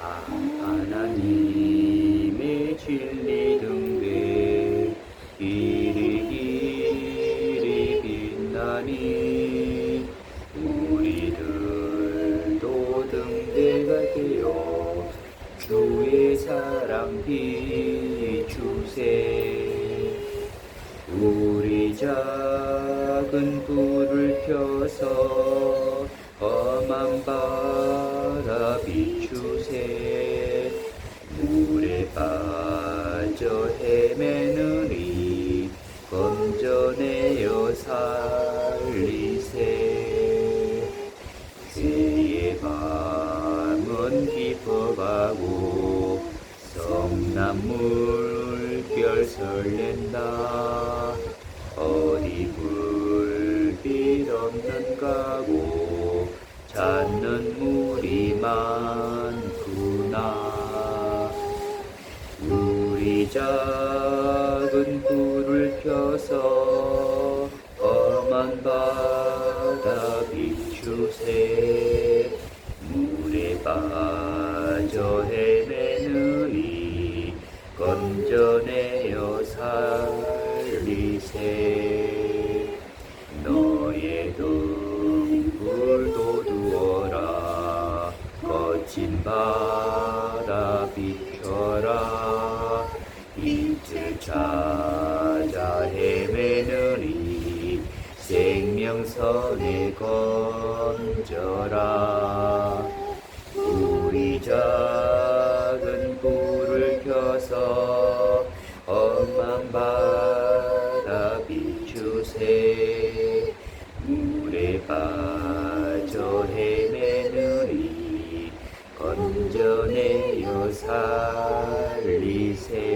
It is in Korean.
하나님의 진리 등대 길이 길이 빛나니 우리들도 등대가 되어 주의 사랑 비추세. 우리 작은 불을 켜서 험한 바 빠져 헤매느니 건져내어 살리세. 새의 밤은 깊어가고 성나물 결 설렌다. 어디 불빛 없는 가고 찾는 많 작은 불을 펴서 험한 바다 비추세. 물에 빠져 헤매느니 건져내어 살리세. 너의 등불도 두어라. 거친 바 찾아 헤매느니 생명선에 건져라. 우리 작은 불을 켜서 험한 바다 비추세. 물에 빠져 헤매느니 건져내어 살리세